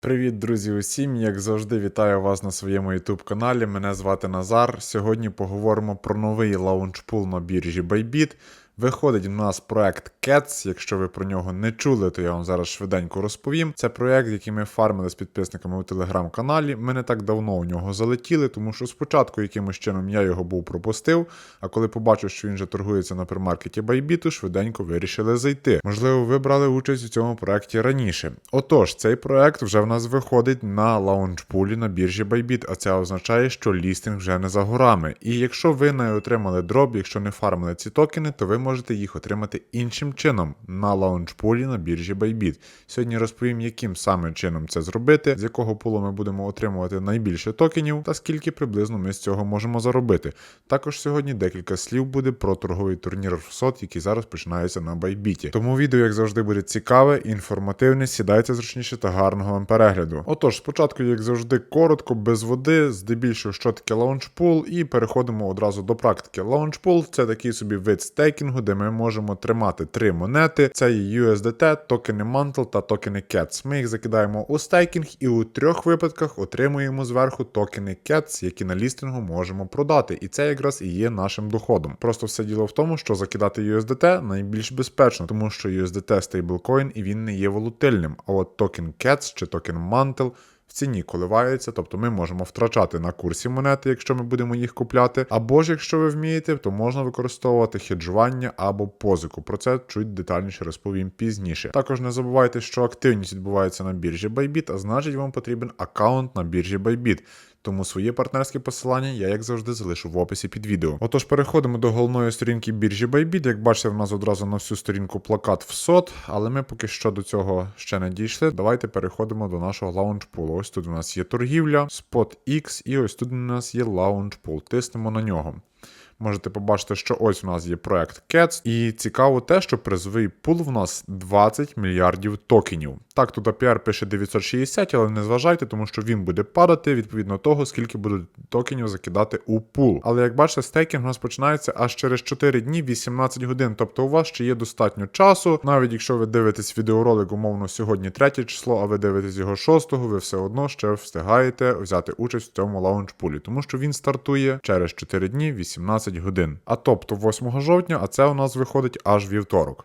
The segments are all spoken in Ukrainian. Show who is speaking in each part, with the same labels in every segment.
Speaker 1: Привіт, друзі, усім! Як завжди, вітаю вас на своєму YouTube каналі. Мене звати Назар. Сьогодні поговоримо про новий лаунчпул на біржі Bybit. Виходить у нас проект Cats. Якщо ви про нього не чули, то я вам зараз швиденько розповім. Це проект, який ми фармили з підписниками у телеграм-каналі. Ми не так давно у нього залетіли, тому що спочатку якимось чином я його був пропустив. А коли побачив, що він вже торгується на примаркеті Bybit, швиденько вирішили зайти. Можливо, ви брали участь у цьому проекті раніше. Отож, цей проект вже в нас виходить на лаунчпулі на біржі Bybit, а це означає, що лістинг вже не за горами. І якщо ви не отримали дроб, якщо не фармили ці токени, то ви можете їх отримати іншим чином на лаунчпулі на біржі Bybit. Сьогодні розповім, яким саме чином це зробити, з якого пулу ми будемо отримувати найбільше токенів та скільки приблизно ми з цього можемо заробити. Також сьогодні декілька слів буде про торговий турнір в сот, який зараз починається на Байбіті. Тому відео, як завжди, буде цікаве, інформативне. Сідайте зручніше та гарного вам перегляду. Отож, спочатку, як завжди, коротко, без води, здебільшого, що таке лаунчпул, і переходимо одразу до практики. Лаунчпул це такий собі вид стейкінгу, де ми можемо тримати три монети: це є USDT, токени Mantle та токени CATS. Ми їх закидаємо у стейкінг, і у трьох випадках отримуємо зверху токени CATS, які на лістингу можемо продати. І це якраз і є нашим доходом. Просто все діло в тому, що закидати USDT найбільш безпечно, тому що USDT стейблкоін і він не є волатильним. А от токен CATS чи токен Mantle в ціні коливається, тобто ми можемо втрачати на курсі монети, якщо ми будемо їх купляти. Або ж якщо ви вмієте, то можна використовувати хеджування або позику. Про це чуть детальніше розповім пізніше. Також не забувайте, що активність відбувається на біржі Bybit, а значить вам потрібен аккаунт на біржі Bybit. Тому своє партнерське посилання я, як завжди, залишу в описі під відео. Отож, переходимо до головної сторінки біржі Bybit. Як бачите, в нас одразу на всю сторінку плакат в сот, але ми поки що до цього ще не дійшли. Давайте переходимо до нашого лаунчпулу. Ось тут у нас є торгівля, Spot X, і ось тут у нас є лаунчпул. Тиснемо на нього. Можете побачити, що ось у нас є проект Cats, і цікаво те, що призовий пул в нас 20 мільярдів токенів. Так, тут APR пише 960, але не зважайте, тому що він буде падати відповідно того, скільки будуть токенів закидати у пул. Але як бачите, стейкінг у нас починається аж через 4 дні 18 годин. Тобто у вас ще є достатньо часу. Навіть якщо ви дивитесь відеоролик, умовно, сьогодні 3 число, а ви дивитесь його 6, ви все одно ще встигаєте взяти участь в цьому лаунчпулі, тому що він стартує через 4 дні 18 годин. А тобто 8 жовтня, а це у нас виходить аж вівторок.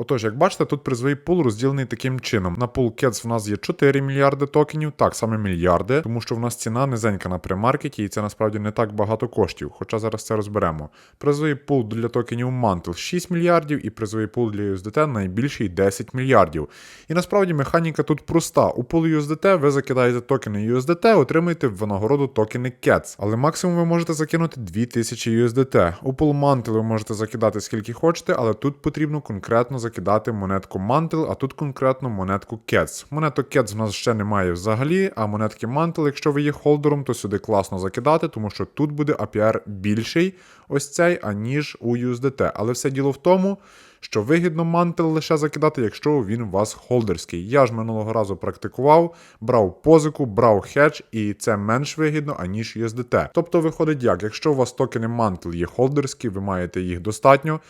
Speaker 1: Отож, як бачите, тут призовий пул розділений таким чином. На пул Cats в нас є 4 мільярди токенів, так саме мільярди, тому що в нас ціна низенька на премаркеті, і це насправді не так багато коштів, хоча зараз це розберемо. Призовий пул для токенів Mantle 6 мільярдів, і призовий пул для USDT найбільший 10 мільярдів. І насправді механіка тут проста. У пул USDT ви закидаєте токени USDT, отримуєте в винагороду токени Cats. Але максимум ви можете закинути 2000 USDT. У пул Mantle ви можете закидати скільки хочете, але тут потрібно конкретно закидати монетку Mantle, а тут конкретно монетку Cats. Монеток Cats в нас ще немає взагалі, а монетки Mantle, якщо ви є холдером, то сюди класно закидати, тому що тут буде APR більший, ось цей, аніж у USDT. Але все діло в тому. Що вигідно мантел лише закидати, якщо він у вас холдерський. Я ж минулого разу практикував, брав позику, брав хедж, і це менш вигідно, аніж USDT. Тобто виходить як, якщо у вас токени мантел є холдерські, ви маєте їх достатньо.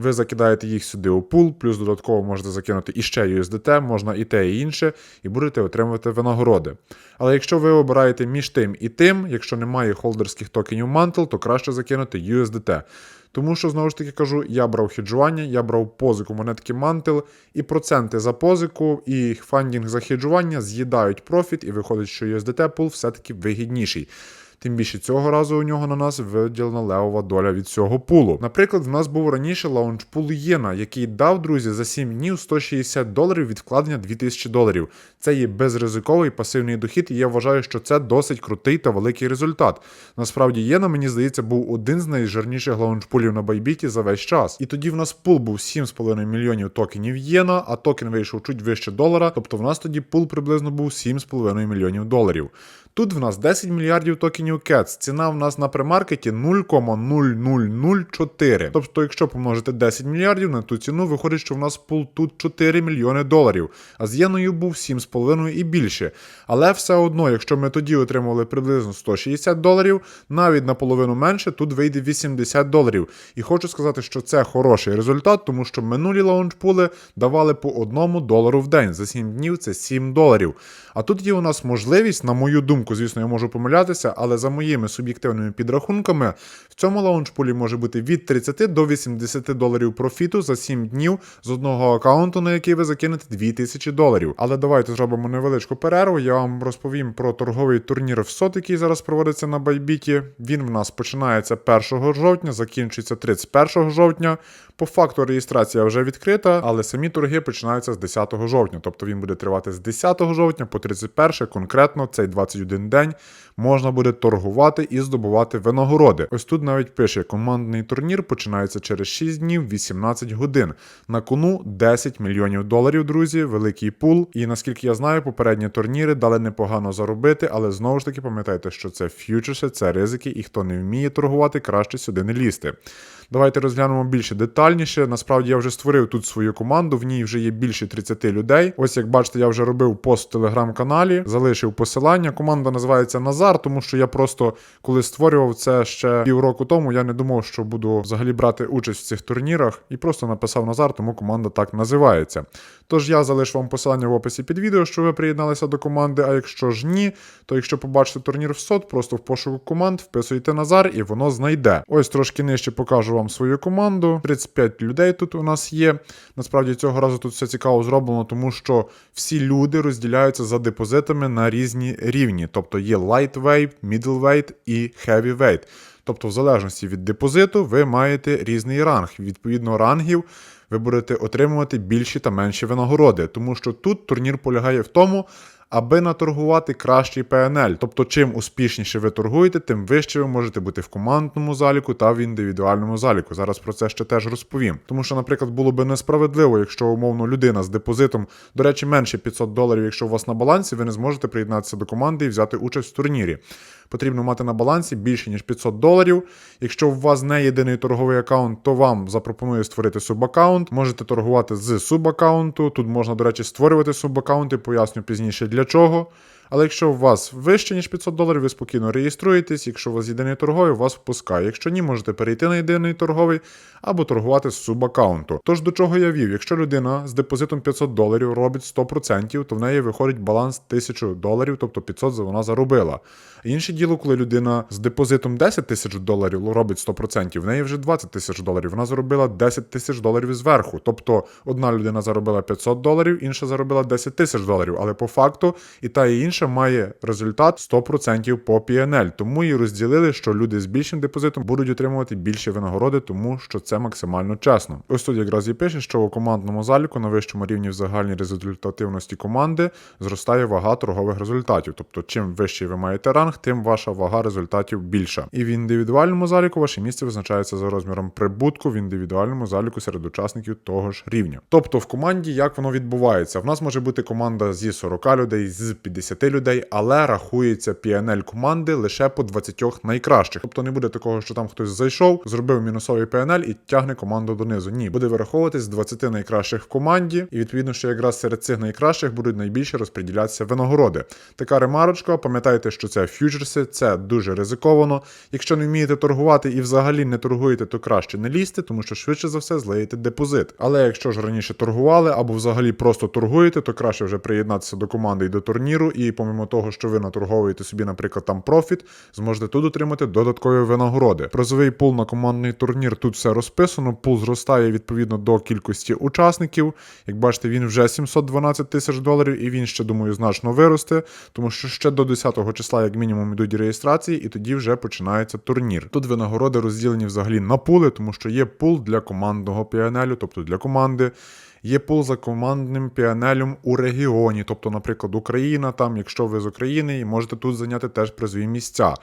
Speaker 1: Ви закидаєте їх сюди у пул, плюс додатково можете закинути іще USDT, можна і те, і інше, і будете отримувати винагороди. Але якщо ви обираєте між тим і тим, якщо немає холдерських токенів Mantle, то краще закинути USDT. Тому що, знову ж таки кажу, я брав хеджування, я брав позику монетки Mantle, і проценти за позику, і фандінг за хеджування з'їдають профіт, і виходить, що USDT пул все-таки вигідніший. Тим більше цього разу у нього на нас виділена левова доля від цього пулу. Наприклад, в нас був раніше лаунчпул Єна, який дав, друзі, за 7 днів 160 доларів від вкладення 2000 доларів. Це є безризиковий пасивний дохід, і я вважаю, що це досить крутий та великий результат. Насправді, Єна, мені здається, був один з найжирніших лаунчпулів на Байбіті за весь час. І тоді в нас пул був 7,5 мільйонів токенів Єна, а токен вийшов чуть вище долара. Тобто в нас тоді пул приблизно був 7,5 мільйонів доларів. Тут в нас 10 мільярдів токенів CATS. Ціна в нас на премаркеті 0,0004. Тобто, якщо помножити 10 мільярдів на ту ціну, виходить, що в нас пул тут 4 мільйони доларів. А з єною був 7,5 і більше. Але все одно, якщо ми тоді отримували приблизно 160 доларів, навіть наполовину менше, тут вийде 80 доларів. І хочу сказати, що це хороший результат, тому що минулі лаунчпули давали по 1 долару в день. За 7 днів це 7 доларів. А тут є у нас можливість, на мою думку, звісно, я можу помилятися, але за моїми суб'єктивними підрахунками, в цьому лаунчпулі може бути від 30 до 80 доларів профіту за 7 днів з одного аккаунту, на який ви закинете 2000 доларів. Але давайте зробимо невеличку перерву. Я вам розповім про торговий турнір в сот, який зараз проводиться на Байбіті. Він в нас починається 1 жовтня, закінчується 31 жовтня. По факту реєстрація вже відкрита, але самі торги починаються з 10 жовтня. Тобто він буде тривати з 10 жовтня по 31, конкретно цей 21 день можна буде торгувати і здобувати винагороди. Ось тут навіть пише: командний турнір починається через 6 днів 18 годин. На кону 10 мільйонів доларів, друзі, великий пул. І наскільки я знаю, попередні турніри дали непогано заробити, але знову ж таки пам'ятайте, що це ф'ючерси, це ризики, і хто не вміє торгувати, краще сюди не лізти. Давайте розглянемо більше детальніше. Насправді я вже створив тут свою команду, в ній вже є більше 30 людей. Ось як бачите, я вже робив пост в телеграм-каналі, залишив посилання. Команда називається Назар, тому що я просто коли створював це ще півроку тому, я не думав, що буду взагалі брати участь в цих турнірах, і просто написав Назар, тому команда так називається. Тож я залишу вам посилання в описі під відео, що ви приєдналися до команди. А якщо ж ні, то якщо побачите турнір в сот, просто в пошуку команд вписуйте Назар і воно знайде. Ось трошки нижче покажу вам свою команду. 35 людей тут у нас є. Насправді цього разу тут все цікаво зроблено, тому що всі люди розділяються за депозитами на різні рівні. Тобто є lightweight, middleweight і heavyweight. Тобто, в залежності від депозиту, ви маєте різний ранг. Відповідно, рангів ви будете отримувати більші та менші винагороди, тому що тут турнір полягає в тому, аби наторгувати кращий PNL. Тобто, чим успішніше ви торгуєте, тим вище ви можете бути в командному заліку та в індивідуальному заліку. Зараз про це ще теж розповім. Тому що, наприклад, було би несправедливо, якщо умовно людина з депозитом, до речі, менше 500 доларів, якщо у вас на балансі, ви не зможете приєднатися до команди і взяти участь в турнірі. Потрібно мати на балансі більше ніж 500 доларів. Якщо у вас не єдиний торговий аккаунт, то вам запропоную створити субаккаунт. Можете торгувати з субаккаунту. Тут можна, до речі, створювати субаккаунти, поясню пізніше для чого. Але якщо у вас вище, ніж 500 доларів, ви спокійно реєструєтесь. Якщо у вас єдиний торговий, вас впускає. Якщо ні, можете перейти на єдиний торговий або торгувати з субаккаунту. Тож до чого я вів? Якщо людина з депозитом 500 доларів робить 100%, то в неї виходить баланс 1000 доларів, тобто 500 вона заробила. Інше діло, коли людина з депозитом 10 тисяч доларів робить 100%, в неї вже 20 тисяч доларів. Вона заробила 10 тисяч доларів зверху. Тобто одна людина заробила 500 доларів, інша заробила 10 тисяч доларів. Але по факту і та і інша має результат 100% по PNL. Тому і розділили, що люди з більшим депозитом будуть отримувати більше винагороди, тому що це максимально чесно. Ось тут якраз і пише, що у командному заліку на вищому рівні в загальній результативності команди зростає вага торгових результатів. Тобто, чим вищий ви маєте ранг, тим ваша вага результатів більша. І в індивідуальному заліку ваше місце визначається за розміром прибутку в індивідуальному заліку серед учасників того ж рівня. Тобто в команді як воно відбувається? В нас може бути команда зі 40 людей, з 50 людей, але рахується PNL команди лише по 20 найкращих. Тобто не буде такого, що там хтось зайшов, зробив мінусовий PNL і тягне команду донизу. Ні, буде вираховуватись з 20 найкращих в команді, і відповідно, що якраз серед цих найкращих будуть найбільше розподілятися винагороди. Така ремарочка, пам'ятайте, що це фьючерси, це дуже ризиковано. Якщо не вмієте торгувати і взагалі не торгуєте, то краще не лізьте, тому що швидше за все злеєте депозит. Але якщо ж раніше торгували або взагалі просто торгуєте, то краще вже приєднатися до команди і до турніру. І помимо того, що ви наторговуєте собі, наприклад, там профіт, зможете тут отримати додаткові винагороди. Прозовий пул на командний турнір тут все розписано. Пул зростає відповідно до кількості учасників. Як бачите, він вже 712 тисяч доларів, і він ще думаю значно виросте, тому що ще до 10 числа, як мінімум, йдуть реєстрації, і тоді вже починається турнір. Тут винагороди розділені взагалі на пули, тому що є пул для командного піанелю, тобто для команди. Є пул командним піанелем у регіоні, тобто, наприклад, Україна, там, якщо ви з України, і можете тут зайняти теж призові місця.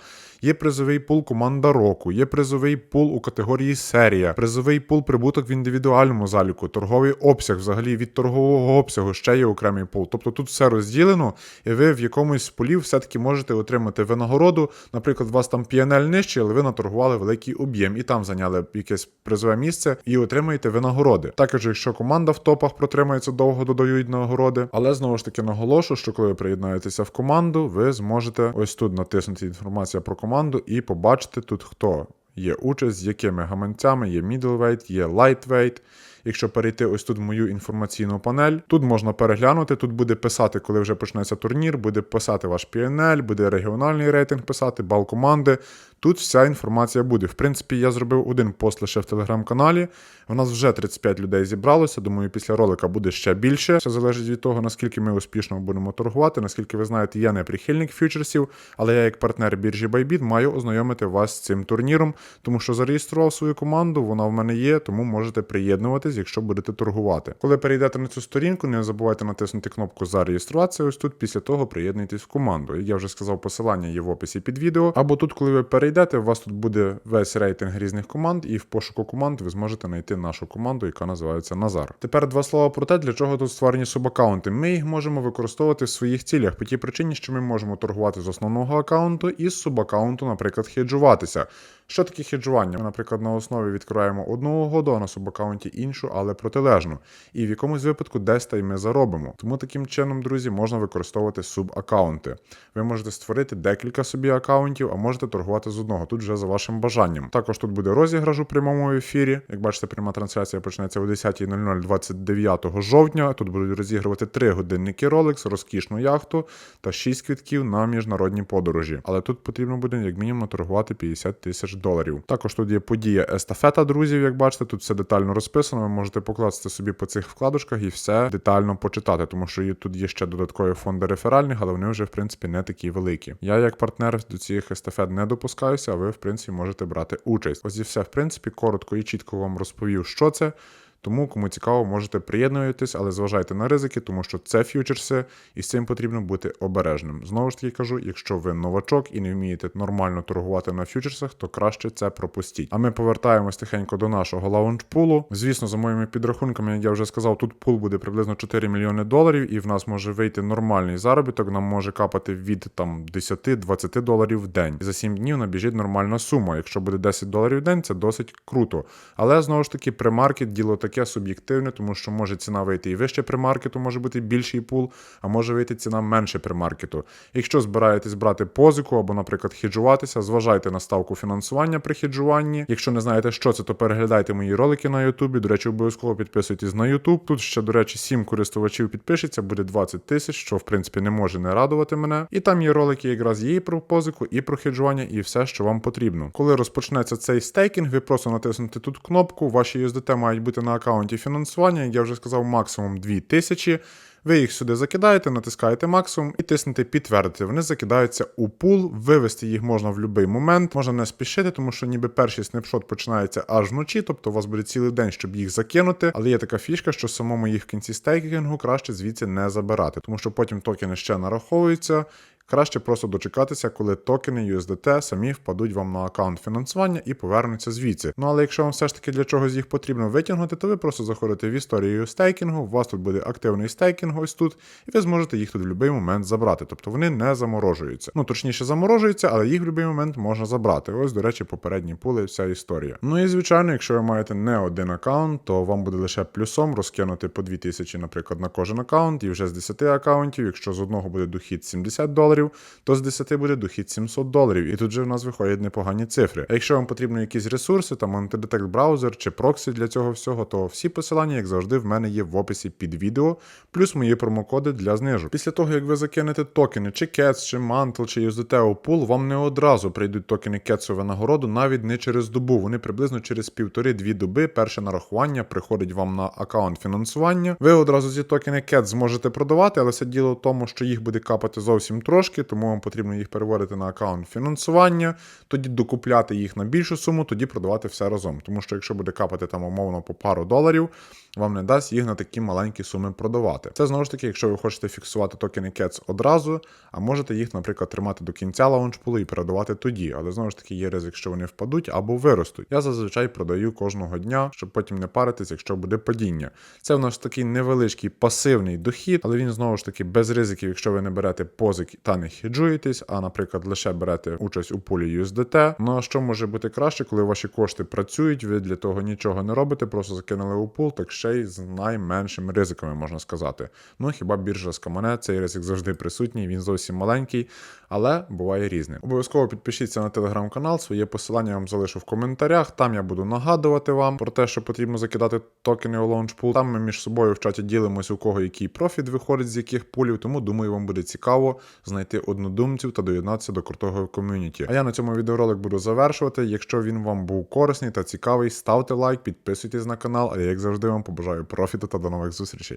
Speaker 1: Є призовий пул команда року, є призовий пул у категорії серія, призовий пул прибуток в індивідуальному заліку, торговий обсяг, взагалі від торгового обсягу ще є окремий пул. Тобто тут все розділено, і ви в якомусь з полів все-таки можете отримати винагороду. Наприклад, у вас там PNL нижче, але ви наторгували великий об'єм і там зайняли якесь призове місце і отримаєте винагороди. Також, якщо команда в топах протримається довго, додають нагороди. Але знову ж таки наголошу, що коли ви приєднаєтеся в команду, ви зможете ось тут натиснути інформація про команду і побачити тут хто є участь, з якими гаманцями, є middleweight, є lightweight. Якщо перейти ось тут в мою інформаційну панель, тут можна переглянути, тут буде писати, коли вже почнеться турнір, буде писати ваш PNL, буде регіональний рейтинг писати, бал команди. Тут вся інформація буде. В принципі, я зробив один пост лише в телеграм-каналі. У нас вже 35 людей зібралося. Думаю, після ролика буде ще більше. Все залежить від того, наскільки ми успішно будемо торгувати. Наскільки ви знаєте, я не прихильник фьючерсів, але я, як партнер біржі Bybit, маю ознайомити вас з цим турніром, тому що зареєстрував свою команду, вона в мене є, тому можете приєднуватись, якщо будете торгувати. Коли перейдете на цю сторінку, не забувайте натиснути кнопку Зареєструватися. Ось тут після того приєднуйтесь в команду. Я вже сказав, посилання є в описі під відео. Або тут, коли ви перейдете, у вас тут буде весь рейтинг різних команд, і в пошуку команд ви зможете знайти нашу команду, яка називається Назар. Тепер два слова про те, для чого тут створені субаккаунти. Ми їх можемо використовувати в своїх цілях по тій причині, що ми можемо торгувати з основного аккаунту і з субаккаунту, наприклад, хеджуватися. Що таке хеджування? Ми, наприклад, на основі відкриваємо одну угоду, а на субаккаунті іншу, але протилежну. І в якомусь випадку десь та й ми заробимо. Тому таким чином, друзі, можна використовувати субаккаунти. Ви можете створити декілька собі аккаунтів, а можете торгувати з одного. Тут вже за вашим бажанням. Також тут буде розіграш у прямому ефірі. Як бачите, пряма трансляція почнеться о 10.00 29 жовтня. Тут будуть розігрувати 3 годинники Rolex, розкішну яхту та 6 квитків на міжнародні подорожі. Але тут потрібно буде як мінімум торгувати 50 тисяч доларів. Також тут є подія естафета друзів. Як бачите, тут все детально розписано. Ви можете покласти собі по цих вкладочках і все детально почитати, тому що тут є ще додаткові фонди реферальних, але вони вже в принципі не такі великі. Я як партнер до цих естафет не допускаюся, а ви в принципі можете брати участь. Ось і все, в принципі, коротко і чітко вам розповів, що це. Тому, кому цікаво, можете приєднуватись, але зважайте на ризики, тому що це фьючерси, і з цим потрібно бути обережним. Знову ж таки кажу, якщо ви новачок і не вмієте нормально торгувати на фьючерсах, то краще це пропустіть. А ми повертаємось тихенько до нашого лаунч-пулу. Звісно, за моїми підрахунками, як я вже сказав, тут пул буде приблизно 4 мільйони доларів, і в нас може вийти нормальний заробіток. Нам може капати від там 10-20 доларів в день. І за 7 днів набіжить нормальна сума. Якщо буде 10 доларів в день, це досить круто. Але знову ж таки, премаркет діло таке суб'єктивне, тому що може ціна вийти і вище премаркету, може бути більший пул, а може вийти ціна менше премаркету. Якщо збираєтесь брати позику або, наприклад, хеджуватися, зважайте на ставку фінансування при хеджуванні. Якщо не знаєте, що це, то переглядайте мої ролики на Ютубі. До речі, обов'язково підписуйтесь на Ютуб. Тут ще, до речі, 7 користувачів підпишеться, буде 20 тисяч, що в принципі не може не радувати мене. І там є ролики якраз є і про позику, і про хеджування, і все, що вам потрібно. Коли розпочнеться цей стейкінг, ви просто натиснете тут кнопку. Ваші USDT мають бути на аккаунті фінансування. Як я вже сказав, максимум 2000. Ви їх сюди закидаєте, натискаєте максимум і тиснете підтвердити. Вони закидаються у пул, вивести їх можна в будь-який момент. Можна не спішити, тому що ніби перший снапшот починається аж вночі, тобто у вас буде цілий день, щоб їх закинути. Але є така фішка, що самому їх в кінці стейкінгу краще звідси не забирати, тому що потім токени ще нараховуються. Краще просто дочекатися, коли токени USDT самі впадуть вам на аккаунт фінансування і повернуться звідси. Ну але якщо вам все ж таки для чогось їх потрібно витягнути, то ви просто заходите в історію стейкінгу, у вас тут буде активний стейкінг ось тут, і ви зможете їх тут в будь-який момент забрати. Тобто вони не заморожуються. Ну точніше заморожуються, але їх в будь-який момент можна забрати. Ось, до речі, попередні пули, вся історія. Ну і звичайно, якщо ви маєте не один аккаунт, то вам буде лише плюсом розкинути по 2000, наприклад, на кожен аккаунт, і вже з 10 аккаунтів, якщо з одного буде дохід 70 доларів, то з 10 буде дохід 700 доларів. І тут же в нас виходять непогані цифри. А якщо вам потрібні якісь ресурси, там антидетект браузер чи проксі для цього всього, то всі посилання, як завжди, в мене є в описі під відео, плюс мої промокоди для знижок. Після того, як ви закинете токени, чи CATS, чи Mantle, чи USDT у пул, вам не одразу прийдуть токени CATS у винагороду, навіть не через добу. Вони приблизно через півтори-дві доби перше нарахування приходить вам на аккаунт фінансування. Ви одразу ці токени CATS зможете продавати, але все діло в тому, що їх буде капати зовсім трошки, тому вам потрібно їх переводити на аккаунт фінансування, тоді докупляти їх на більшу суму, тоді продавати все разом. Тому що якщо буде капати там умовно по пару доларів, вам не дасть їх на такі маленькі суми продавати. Це знову ж таки, якщо ви хочете фіксувати токени CATS одразу, а можете їх, наприклад, тримати до кінця лаунчпулу і передавати тоді. Але знову ж таки є ризик, що вони впадуть або виростуть. Я зазвичай продаю кожного дня, щоб потім не паритись, якщо буде падіння. Це в нас такий невеличкий пасивний дохід, але він знову ж таки без ризиків, якщо ви не берете позик та не хеджуєтесь, а, наприклад, лише берете участь у пулі USDT. Ну а що може бути краще, коли ваші кошти працюють, ви для того нічого не робите, просто закинули у пул, так ще й з найменшими ризиками, можна сказати. Ну хіба біржа з камене, цей ризик завжди присутній, він зовсім маленький, але буває різне. Обов'язково підпишіться на телеграм-канал, своє посилання я вам залишу в коментарях. Там я буду нагадувати вам про те, що потрібно закидати токени у лаунчпул. Там ми між собою в чаті ділимося, у кого який профіт виходить з яких пулів, тому думаю, вам буде цікаво знайти однодумців та доєднатися до крутого ком'юніті. А я на цьому відеоролик буду завершувати. Якщо він вам був корисний та цікавий, ставте лайк, підписуйтесь на канал, а я, як завжди, вам побажаю профіту та до нових зустрічей.